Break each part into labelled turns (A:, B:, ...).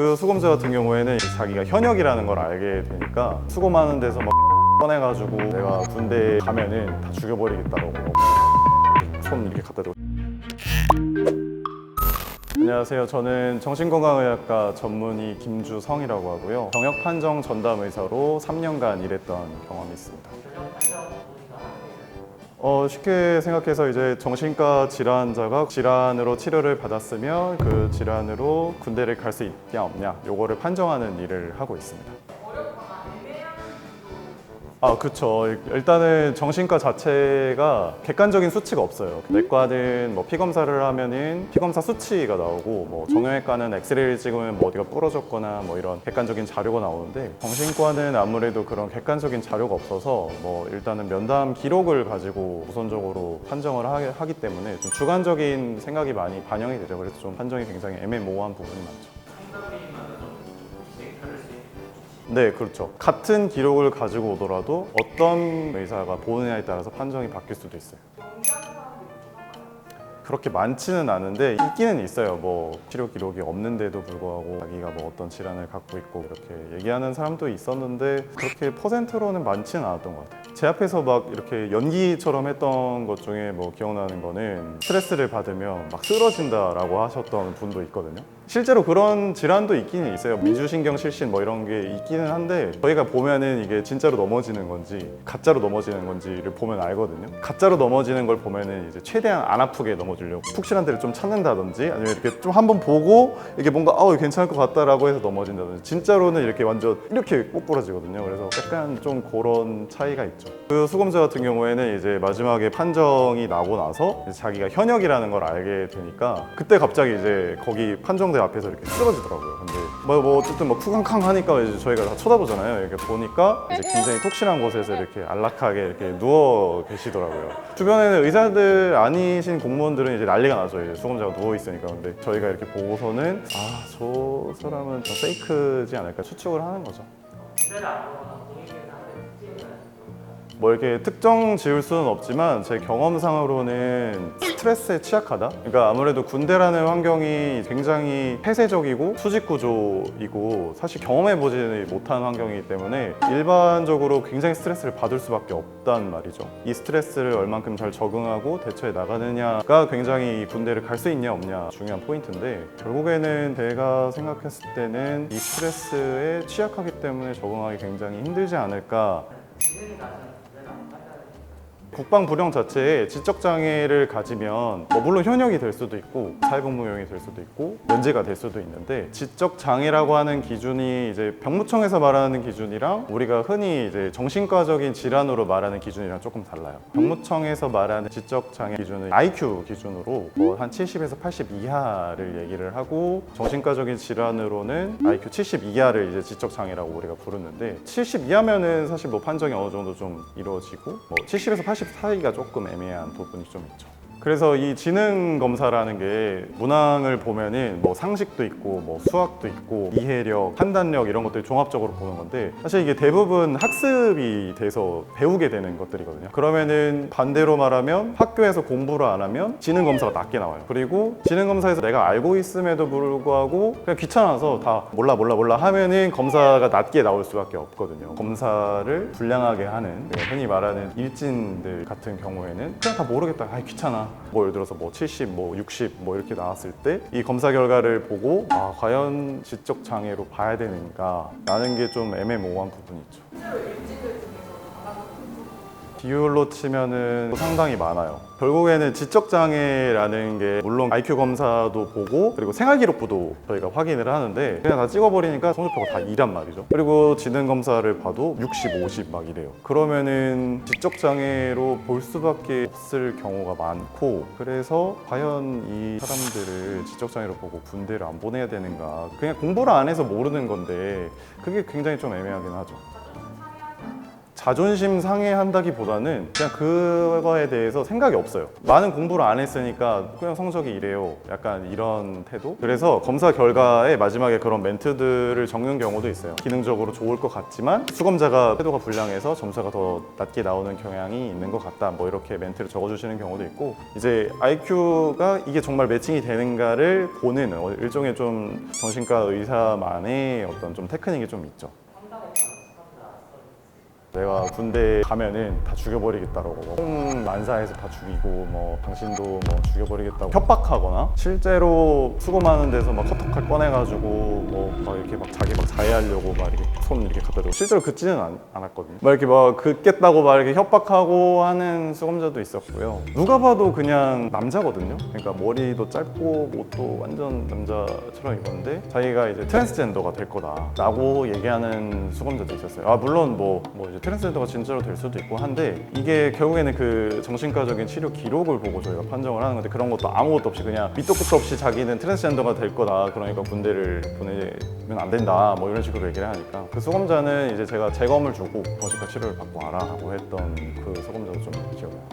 A: 그 수검자 같은 경우에는 자기가 현역이라는 걸 알게 되니까 수검하는 데서 막 꺼내가지고 내가 군대 가면은 다 죽여버리겠다고 손 이렇게 갖다 대고 안녕하세요. 저는 정신건강의학과 전문의 김주성이라고 하고요. 병역 판정 전담 의사로 3년간 일했던 경험이 있습니다. 어, 쉽게 생각해서 이제 정신과 질환자가 질환으로 치료를 받았으면 그 질환으로 군대를 갈 수 있냐 없냐 요거를 판정하는 일을 하고 있습니다. 아, 그렇죠. 일단은 정신과 자체가 객관적인 수치가 없어요. 내과는 뭐 피검사를 하면은 피검사 수치가 나오고 뭐 정형외과는 엑스레이를 찍으면 뭐 어디가 부러졌거나 뭐 이런 객관적인 자료가 나오는데 정신과는 아무래도 그런 객관적인 자료가 없어서 뭐 일단은 면담 기록을 가지고 우선적으로 판정을 하- 하기 때문에 좀 주관적인 생각이 많이 반영이 되죠. 그래서 좀 판정이 굉장히 애매모호한 부분이 많죠. 네, 그렇죠. 같은 기록을 가지고 오더라도 어떤 의사가 보느냐에 따라서 판정이 바뀔 수도 있어요. 그렇게 많지는 않은데 있기는 있어요. 뭐 치료 기록이 없는데도 불구하고 자기가 뭐 어떤 질환을 갖고 있고 그렇게 얘기하는 사람도 있었는데 그렇게 퍼센트로는 많지는 않았던 것 같아요. 제 앞에서 막 이렇게 연기처럼 했던 것 중에 뭐 기억나는 거는 스트레스를 받으면 막 쓰러진다라고 하셨던 분도 있거든요. 실제로 그런 질환도 있기는 있어요. 미주신경 실신 뭐 이런 게 있기는 한데 저희가 보면은 이게 진짜로 넘어지는 건지 가짜로 넘어지는 건지를 보면 알거든요. 가짜로 넘어지는 걸 보면은 이제 최대한 안 아프게 넘어지려고 푹실한 데를 좀 찾는다든지 아니면 이렇게 좀 한번 보고 이게 뭔가 어 괜찮을 것 같다라고 해서 넘어진다든지 진짜로는 이렇게 완전 이렇게 꼬꾸라지거든요. 그래서 약간 좀 그런 차이가 있죠. 그 수검자 같은 경우에는 이제 마지막에 판정이 나고 나서 자기가 현역이라는 걸 알게 되니까 그때 갑자기 이제 거기 판정 대 앞에서 이렇게 쓰러지더라고요. 근데 뭐, 뭐 어쨌든 뭐 쿵쾅쾅 하니까 이제 저희가 다 쳐다보잖아요. 이렇게 보니까 이제 굉장히 톡실한 곳에서 이렇게 안락하게 이렇게 누워 계시더라고요. 주변에는 의사들 아니신 공무원들은 이제 난리가 나죠. 이제 수검자가 누워 있으니까. 근데 저희가 이렇게 보고서는 아, 저 사람은 좀 페이크지 않을까 추측을 하는 거죠. 뭐 이렇게 특정 지을 수는 없지만 제 경험상으로는 스트레스에 취약하다. 그러니까 아무래도 군대라는 환경이 굉장히 폐쇄적이고 수직 구조이고 사실 경험해 보지 못한 환경이기 때문에 일반적으로 굉장히 스트레스를 받을 수밖에 없단 말이죠. 이 스트레스를 얼만큼 잘 적응하고 대처해 나가느냐가 굉장히 이 군대를 갈 수 있냐 없냐 중요한 포인트인데 결국에는 제가 생각했을 때는 이 스트레스에 취약하기 때문에 적응하기 굉장히 힘들지 않을까 국방 부령 자체에 지적 장애를 가지면 뭐 물론 현역이 될 수도 있고 사회복무용이 될 수도 있고 면제가 될 수도 있는데 지적 장애라고 하는 기준이 이제 병무청에서 말하는 기준이랑 우리가 흔히 이제 정신과적인 질환으로 말하는 기준이랑 조금 달라요. 병무청에서 말하는 지적 장애 기준은 IQ 기준으로 뭐 한 70에서 80 이하를 얘기를 하고 정신과적인 질환으로는 IQ 70 이하를 이제 지적 장애라고 우리가 부르는데 70 이하면은 사실 뭐 판정이 어느 정도 좀 이루어지고 뭐 70에서 80 사이가 조금 애매한 부분이 좀 있죠. 그래서 이 지능 검사라는 게 문항을 보면은 뭐 상식도 있고 뭐 수학도 있고 이해력, 판단력 이런 것들 종합적으로 보는 건데 사실 이게 대부분 학습이 돼서 배우게 되는 것들이거든요. 그러면은 반대로 말하면 학교에서 공부를 안 하면 지능 검사가 낮게 나와요. 그리고 지능 검사에서 내가 알고 있음에도 불구하고 그냥 귀찮아서 다 몰라 몰라 몰라 하면은 검사가 낮게 나올 수밖에 없거든요. 검사를 불량하게 하는 네, 흔히 말하는 일진들 같은 경우에는 그냥 다 모르겠다. 아 귀찮아. 뭐 예를 들어서 뭐 70, 뭐 60, 뭐 이렇게 나왔을 때 이 검사 결과를 보고 아 과연 지적 장애로 봐야 되는가 라는 게 좀 애매모호한 부분이 있죠. 비율로 치면은 상당히 많아요. 결국에는 지적 장애라는 게 물론 IQ 검사도 보고 그리고 생활 기록부도 저희가 확인을 하는데 그냥 다 찍어버리니까 성적표가 다 2란 말이죠. 그리고 지능 검사를 봐도 60, 50 막 이래요. 그러면은 지적 장애로 볼 수밖에 없을 경우가 많고 그래서 과연 이 사람들을 지적 장애로 보고 군대를 안 보내야 되는가? 그냥 공부를 안 해서 모르는 건데 그게 굉장히 좀 애매하긴 하죠. 자존심 상해한다기보다는 그냥 그거에 대해서 생각이 없어요. 많은 공부를 안 했으니까 그냥 성적이 이래요. 약간 이런 태도. 그래서 검사 결과에 마지막에 그런 멘트들을 적는 경우도 있어요. 기능적으로 좋을 것 같지만 수검자가 태도가 불량해서 점수가 더 낮게 나오는 경향이 있는 것 같다. 뭐 이렇게 멘트를 적어주시는 경우도 있고 이제 IQ가 이게 정말 매칭이 되는가를 보는 어, 일종의 좀 정신과 의사만의 어떤 좀 테크닉이 좀 있죠. 내가 군대 가면은 다 죽여버리겠다라고 총 만사해서 다 죽이고 뭐 당신도 뭐 죽여버리겠다고 협박하거나 실제로 수고하는 데서 막 커터칼 꺼내가지고 뭐 막 이렇게 막 자기 막 자해하려고 막 이렇게 손 이렇게 갖다 대고 실제로 긋지는 않, 않았거든요. 막 이렇게 막 긋겠다고 막 이렇게 협박하고 하는 수검자도 있었고요. 누가 봐도 그냥 남자거든요. 그러니까 머리도 짧고 옷도 완전 남자처럼 입었는데 자기가 이제 트랜스젠더가 될 거다라고 얘기하는 수검자도 있었어요. 아 물론 뭐, 뭐 이제 트랜스젠더가 진짜로 될 수도 있고 한데 이게 결국에는 그 정신과적인 치료 기록을 보고 저희가 판정을 하는 건데 그런 것도 아무것도 없이 그냥 밑도 끝도 없이 자기는 트랜스젠더가 될 거다. 그러니까 군대를 보내면 안 된다. 뭐 이런 식으로 얘기를 하니까 그 수검자는 이제 제가 재검을 주고 정신과 치료를 받고 와라라고 했던 그 수검자도 좀 기억이 나요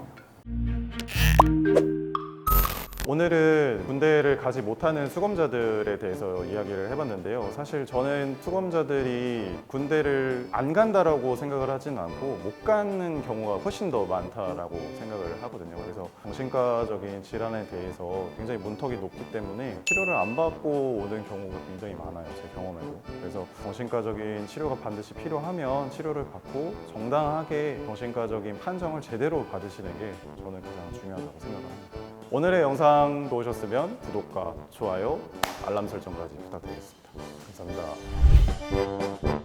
A: 오늘은 군대를 가지 못하는 수검자들에 대해서 이야기를 해봤는데요. 사실 저는 수검자들이 군대를 안 간다라고 생각을 하진 않고 못 가는 경우가 훨씬 더 많다라고 생각을 하거든요. 그래서 정신과적인 질환에 대해서 굉장히 문턱이 높기 때문에 치료를 안 받고 오는 경우가 굉장히 많아요. 제 경험에도. 그래서 정신과적인 치료가 반드시 필요하면 치료를 받고 정당하게 정신과적인 판정을 제대로 받으시는 게 저는 가장 중요하다고 생각합니다. 오늘의 영상 좋으셨으면 구독과 좋아요, 알람 설정까지 부탁드리겠습니다. 감사합니다.